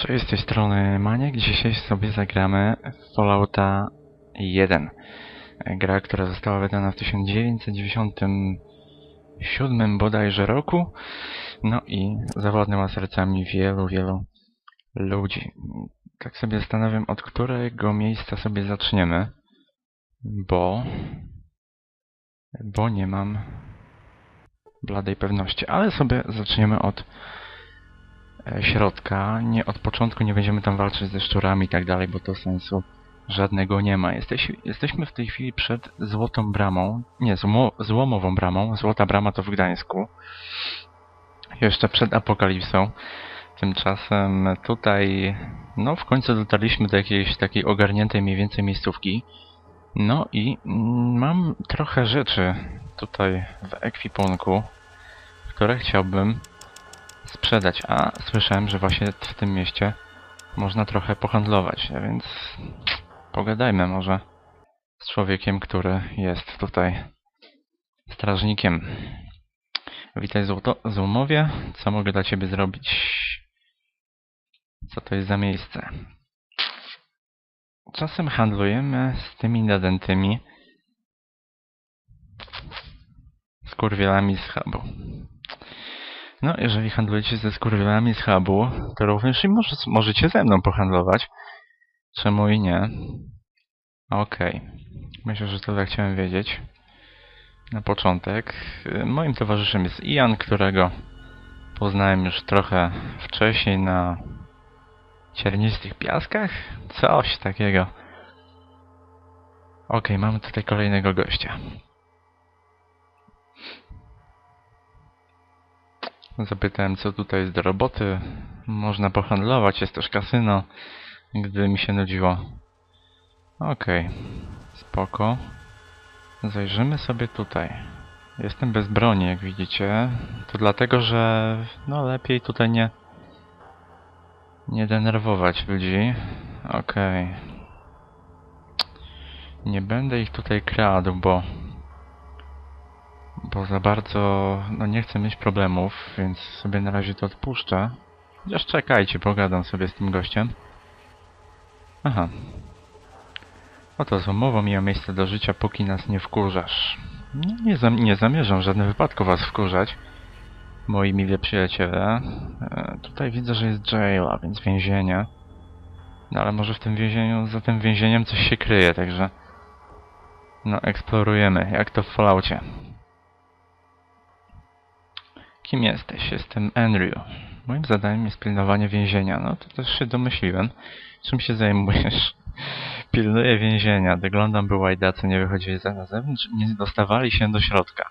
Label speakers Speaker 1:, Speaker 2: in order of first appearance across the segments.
Speaker 1: Cześć, z tej strony Maniek. Dzisiaj sobie zagramy Fallouta 1. Gra, która została wydana w 1997 bodajże roku. No i zawładnęła sercami wielu, wielu ludzi. Tak sobie zastanawiam, od którego miejsca sobie zaczniemy, bo... bo nie mam bladej pewności. Ale sobie zaczniemy od środka. Nie, od początku nie będziemy tam walczyć ze szczurami i tak dalej, bo to sensu żadnego nie ma. Jesteś, jesteśmy w tej chwili przed Złotą Bramą. Nie, zło, Złomową Bramą. Złota Brama to w Gdańsku. Jeszcze przed Apokalipsą. Tymczasem tutaj, no w końcu dotarliśmy do jakiejś takiej ogarniętej mniej więcej miejscówki. No i mam trochę rzeczy tutaj w ekwipunku, które chciałbym sprzedać. A słyszałem, że właśnie w tym mieście można trochę pohandlować, więc pogadajmy może z człowiekiem, który jest tutaj strażnikiem. Witaj Złoto Złomowie. Co mogę dla Ciebie zrobić? Co to jest za miejsce? Czasem handlujemy z tymi nadętymi skurwielami z hubu. No, jeżeli handlujecie ze skurwielami z hubu, to również i może, możecie ze mną pohandlować. Czemu i nie? Okej. Myślę, że tyle chciałem wiedzieć. Na początek. Moim towarzyszem jest Ian, którego poznałem już trochę wcześniej na ciernistych piaskach? Coś takiego. Okej, mamy tutaj kolejnego gościa. Zapytałem, co tutaj jest do roboty. Można pohandlować, jest też kasyno, gdy mi się nudziło. Okej, spoko. Zajrzymy sobie tutaj. Jestem bez broni, jak widzicie. To dlatego, że no lepiej tutaj nie nie denerwować ludzi. Okej. Nie będę ich tutaj kradł, bo bo za bardzo no nie chcę mieć problemów, więc sobie na razie to odpuszczę. Chociaż czekajcie, pogadam sobie z tym gościem. Aha. Oto z umową miał miejsce do życia, póki nas nie wkurzasz. Nie, zam nie zamierzam w żadnym wypadku was wkurzać, moi mili przyjaciele. E, tutaj widzę, że jest jail, a więc więzienie. No ale może w tym więzieniu, za tym więzieniem coś się kryje, także... No, eksplorujemy, jak to w Falloutie. Kim jesteś? Jestem Andrew. Moim zadaniem jest pilnowanie więzienia. No to też się domyśliłem. Czym się zajmujesz? Pilnuję więzienia. Wyglądam by łajdacy nie wychodzili za zewnątrz, nie dostawali się do środka.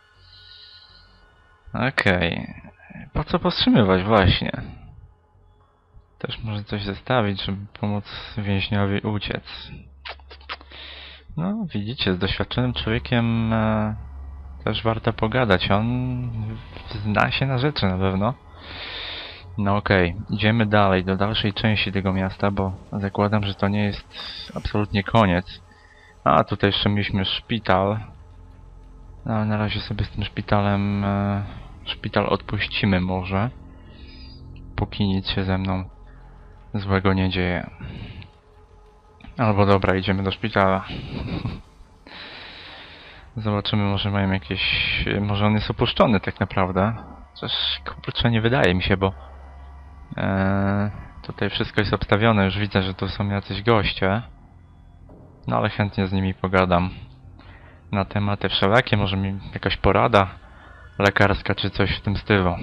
Speaker 1: Okej. Okay. Po co powstrzymywać? Właśnie. Też może coś zestawić, żeby pomóc więźniowi uciec. No, widzicie, z doświadczonym człowiekiem e, też warto pogadać. On zna się na rzeczy na pewno. No okej, okay. idziemy dalej, do dalszej części tego miasta, bo zakładam, że to nie jest absolutnie koniec. A, tutaj jeszcze mieliśmy szpital. No, na razie sobie z tym szpitalem... E, szpital odpuścimy może. Póki nic się ze mną złego nie dzieje. Albo dobra, idziemy do szpitala. Zobaczymy, może mają jakieś... Może on jest opuszczony tak naprawdę. Coś kurczę nie wydaje mi się, bo... Eee, tutaj wszystko jest obstawione, już widzę, że tu są jacyś goście. No ale chętnie z nimi pogadam. Na tematy wszelakie, może mi jakaś porada lekarska czy coś w tym stylu.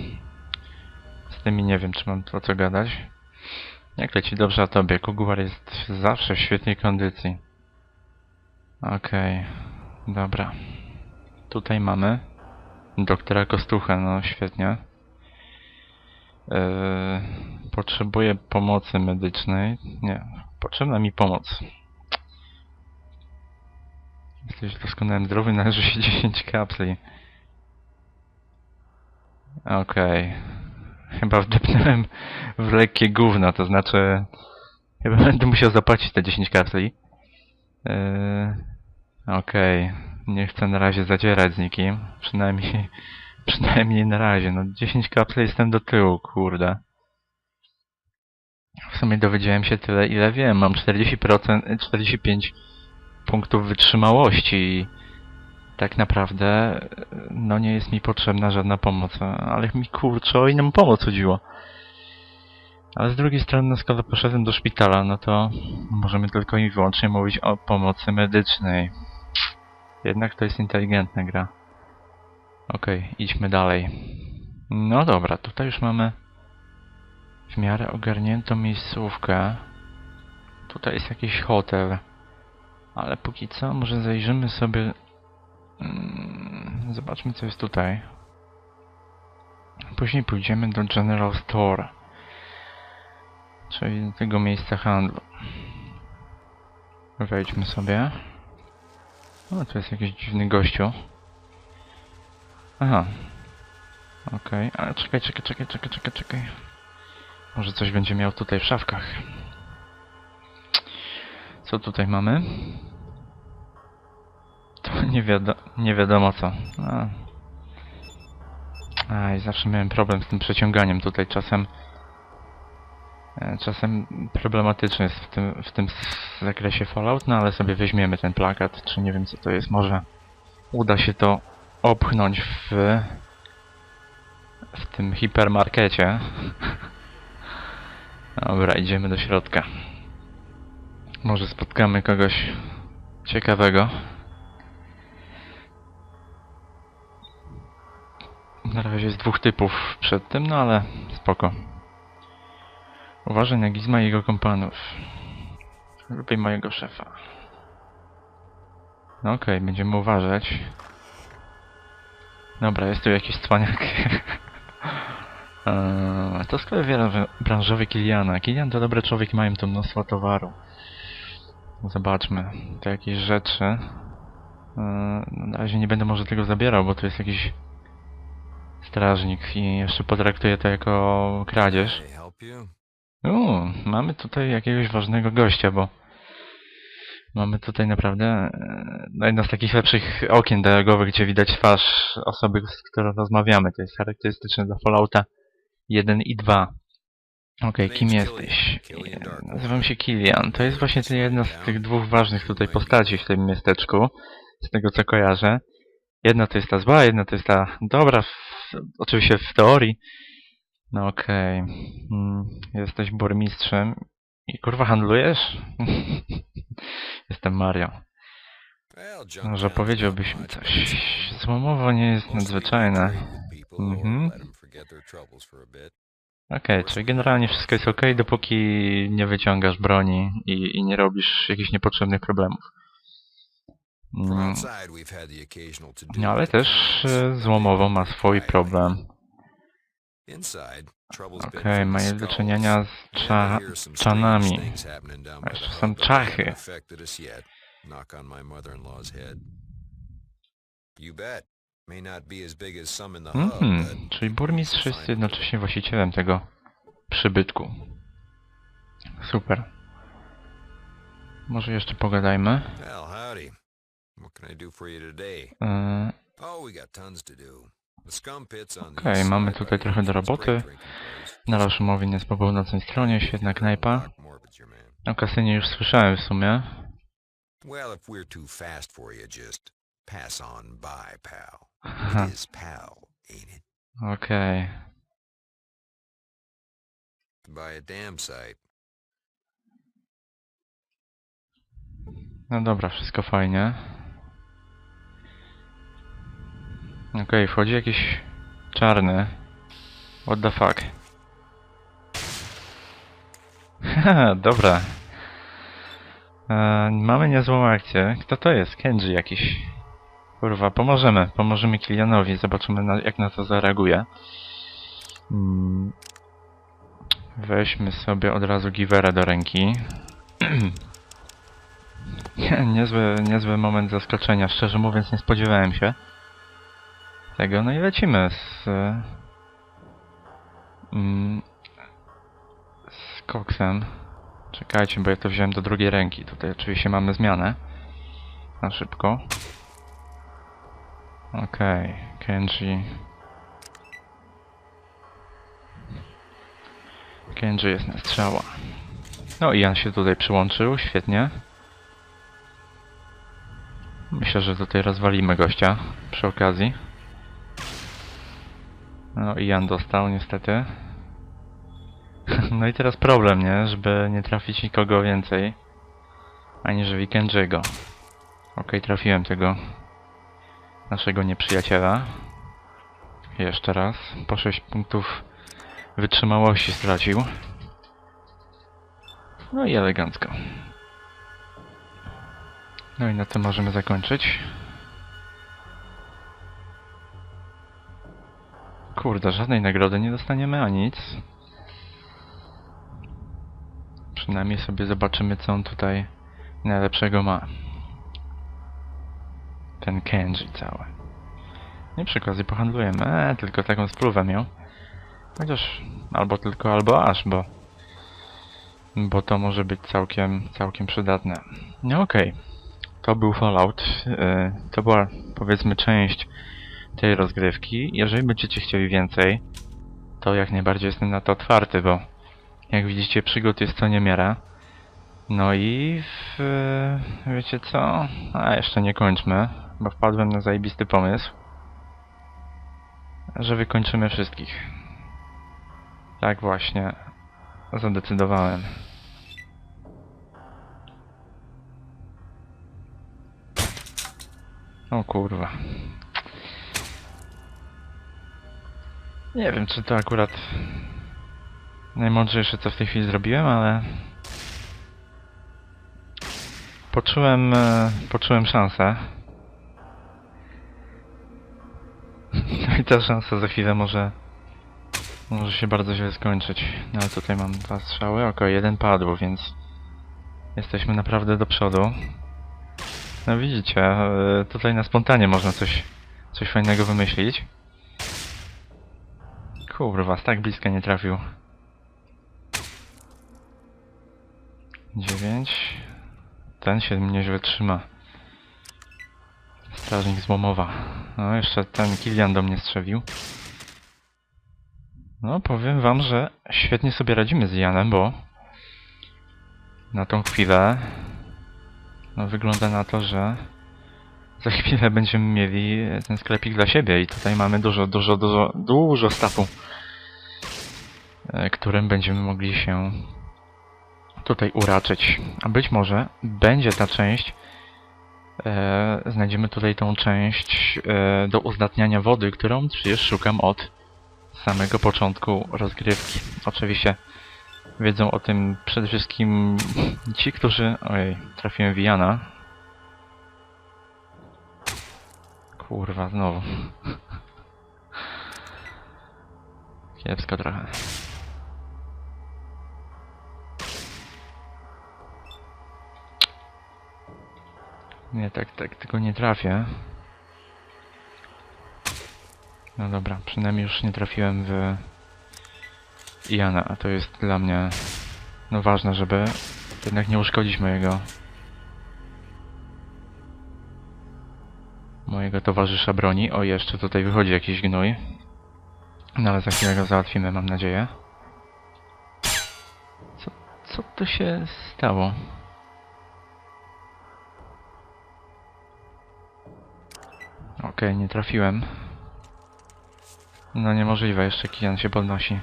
Speaker 1: Z tymi nie wiem, czy mam o co gadać. Jak leci dobrze a tobie? Kuguar jest zawsze w świetnej kondycji. Okej. Okay. Dobra. Tutaj mamy doktora Kostucha, no świetnie. Yy, potrzebuję pomocy medycznej. Nie, potrzebna mi pomoc. Jesteś doskonałym zdrowy, należy się 10 kapsli. Okej. Okay. Chyba wdepnąłem w lekkie gówno, to znaczy... Chyba będę musiał zapłacić te 10 kapsli. Yy, Okej, okay. nie chcę na razie zadzierać z nikim. Przynajmniej, przynajmniej na razie. No 10 kapsli jestem do tyłu, kurde. w sumie dowiedziałem się tyle, ile wiem. Mam 40%, 45 punktów wytrzymałości i tak naprawdę no nie jest mi potrzebna żadna pomoc. Ale mi kurczę o inną pomoc chodziło. Ale z drugiej strony, no skoro poszedłem do szpitala, no to możemy tylko i wyłącznie mówić o pomocy medycznej. Jednak to jest inteligentna gra. Okej, idźmy dalej. No dobra, tutaj już mamy w miarę ogarniętą miejscówkę. Tutaj jest jakiś hotel. Ale póki co może zajrzymy sobie... Mm, Zobaczmy co jest tutaj. Później pójdziemy do General Store. Czyli do tego miejsca handlu. Wejdźmy sobie. O, tu jest jakiś dziwny gościu. Aha. Okej, ale czekaj, czekaj, czekaj, czekaj, czekaj, czekaj. Może coś będzie miał tutaj w szafkach. Co tutaj mamy? To nie, wiado nie wiadomo co. A. Aj, zawsze miałem problem z tym przeciąganiem tutaj czasem. E, Czasem problematyczny jest w tym, w tym zakresie Fallout, no ale sobie weźmiemy ten plakat, czy nie wiem co to jest, może uda się to opchnąć w, w tym hipermarkecie. Dobra, idziemy do środka. Może spotkamy kogoś ciekawego. Na razie jest dwóch typów przed tym, no ale spoko. Uważaj na Gizma i jego kompanów. Lubię mojego szefa. No okej, będziemy uważać. Dobra, jest tu jakiś cwaniak. Eee, to sklep branżowy Kiliana. Kilian to dobry człowiek, mają tu mnóstwo towaru. Zobaczmy. To jakieś rzeczy. Eee, na razie nie będę może tego zabierał, bo tu jest jakiś strażnik i jeszcze potraktuję to jako kradzież. Uuu, mamy tutaj jakiegoś ważnego gościa, bo mamy tutaj naprawdę e, no, jedno z takich lepszych okien dialogowych, gdzie widać twarz osoby, z którą rozmawiamy. To jest charakterystyczne dla Fallouta 1 i 2. Okej, kim jesteś? Nazywam się Kilian. To jest właśnie jedna z tych dwóch ważnych tutaj postaci w tym miasteczku, z tego co kojarzę. Jedna to jest ta zła, jedna to jest ta dobra, w, oczywiście w teorii. No okej. Mm, Jesteś burmistrzem i kurwa handlujesz? Jestem Mario. Może powiedziałbyś mi coś. Złomowo nie jest nadzwyczajne. Mhm. Okej, czyli generalnie wszystko jest okej, dopóki nie wyciągasz broni i, i nie robisz jakichś niepotrzebnych problemów. Mm, No ale też e, złomowo ma swój problem. Okej,
Speaker 2: from
Speaker 1: ma
Speaker 2: the
Speaker 1: je do czynienia z cza czanami. A jeszcze są czachy.
Speaker 2: but
Speaker 1: czyli burmistrz jest jednocześnie właścicielem tego przybytku. Super. Może jeszcze pogadajmy. Yy, Okej,
Speaker 2: east
Speaker 1: mamy tutaj trochę do roboty. Na Rashomowin jest po północnej stronie, świetna knajpa. O kasynie już słyszałem w sumie.
Speaker 2: Well, if we're too fast for you, just pass on by, pal.
Speaker 1: Haha,
Speaker 2: It is pal, ain't it?
Speaker 1: Okej.
Speaker 2: By a damn sight.
Speaker 1: No dobra, wszystko fajnie. Okej, wchodzi jakiś czarny. What the fuck? Haha, dobra. E, mamy niezłą akcję. Kto to jest? Kenji jakiś. Kurwa, pomożemy. Pomożemy Kilianowi. Zobaczymy na, jak na to zareaguje. Mm. Weźmy sobie od razu giwerę do ręki. Nie, niezły, niezły moment zaskoczenia. Szczerze mówiąc, nie spodziewałem się tego. No i lecimy z... Mm, z koksem. Czekajcie, bo ja to wziąłem do drugiej ręki. Tutaj oczywiście mamy zmianę. Na szybko. Okej, Kenji. Kenji jest na strzała. No i Jan się tutaj przyłączył, świetnie. Myślę, że tutaj rozwalimy gościa przy okazji. No i Jan dostał niestety. No i teraz problem, nie? Żeby nie trafić nikogo więcej. Aniżeli Kenji'ego. Okej, trafiłem tego naszego nieprzyjaciela. Jeszcze raz. Po 6 punktów wytrzymałości stracił. No i elegancko. No i na tym możemy zakończyć. Kurde, żadnej nagrody nie dostaniemy, a nic. Przynajmniej sobie zobaczymy, co on tutaj najlepszego ma. Ten Kenji cały. I przy okazji pohandlujemy. Eee, tylko taką spluwę miał. Chociaż albo tylko, albo aż, bo bo to może być całkiem, całkiem przydatne. No okej. To był Fallout. Yy, to była, powiedzmy, część tej rozgrywki. Jeżeli będziecie chcieli więcej, to jak najbardziej jestem na to otwarty, bo jak widzicie, przygód jest co niemiara. No i w, wiecie co? A jeszcze nie kończmy, bo wpadłem na zajebisty pomysł, że wykończymy wszystkich. Tak właśnie zadecydowałem. O kurwa. Nie wiem, czy to akurat najmądrzejsze, co w tej chwili zrobiłem, ale poczułem, e, poczułem szansę. No i ta szansa za chwilę może może się bardzo źle skończyć. No ale tutaj mam dwa strzały, okej, jeden padł, więc jesteśmy naprawdę do przodu. No widzicie, e, tutaj na spontanie można coś, coś fajnego wymyślić. Kurwa, z tak bliska nie trafił. Dziewięć. Ten się nieźle trzyma. Strażnik złomowa. No, jeszcze ten Kilian do mnie strzelił. No, powiem wam, że świetnie sobie radzimy z Janem, bo na tą chwilę no, wygląda na to, że za chwilę będziemy mieli ten sklepik dla siebie i tutaj mamy dużo, dużo, dużo, dużo stafu, e, którym będziemy mogli się tutaj uraczyć. A być może będzie ta część, e, znajdziemy tutaj tą część e, do uzdatniania wody, którą przecież szukam od samego początku rozgrywki. Oczywiście wiedzą o tym przede wszystkim ci, którzy... Ojej, trafiłem w Kurwa, znowu. Kiepsko trochę. Nie, tak, tak, tylko nie trafię. No dobra, przynajmniej już nie trafiłem w Jana, a to jest dla mnie no ważne, żeby jednak nie uszkodzić mojego mojego towarzysza broni. O, jeszcze tutaj wychodzi jakiś gnój. No ale za chwilę go załatwimy, mam nadzieję. Co, co tu się stało? Okej, nie trafiłem. No niemożliwe, jeszcze Kijan się podnosi.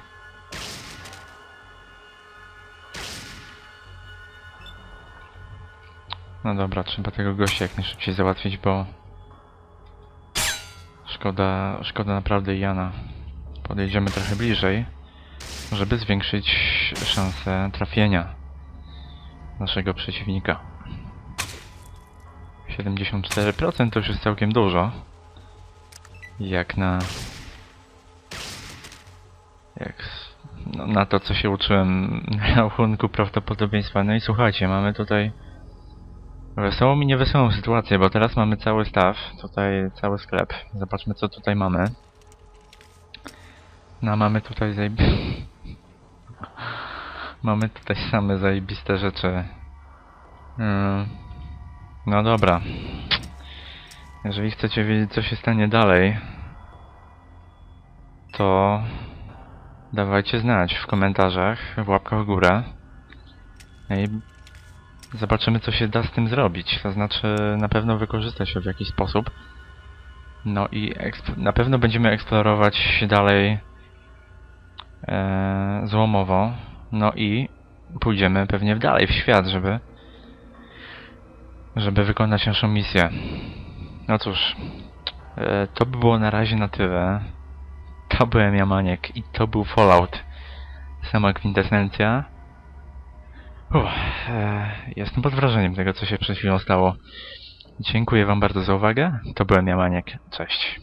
Speaker 1: No dobra, trzeba tego gościa jak najszybciej załatwić, bo... Szkoda, szkoda naprawdę Jana. Podejdziemy trochę bliżej, żeby zwiększyć szanse trafienia naszego przeciwnika. 74% to już jest całkiem dużo. Jak na jak no, na to, co się uczyłem na rachunku prawdopodobieństwa. No i słuchajcie, mamy tutaj wesołą i niewesołą sytuację, bo teraz mamy cały staw, tutaj cały sklep. Zobaczmy, co tutaj mamy. No, mamy tutaj zajebi... mamy tutaj same zajebiste rzeczy. Ym, No dobra. Jeżeli chcecie wiedzieć, co się stanie dalej, to Dawajcie znać w komentarzach, w łapkach w górę. No i zobaczymy, co się da z tym zrobić. To znaczy, na pewno wykorzystać ją w jakiś sposób. No i na pewno będziemy eksplorować dalej e, złomowo. No i pójdziemy pewnie dalej w świat, żeby żeby wykonać naszą misję. No cóż, e, to by było na razie na tyle. To byłem Jamaniek i to był Fallout. Sama kwintesencja. Uff, e, jestem pod wrażeniem tego, co się przed chwilą stało. Dziękuję wam bardzo za uwagę. To byłem Jamaniek. Cześć.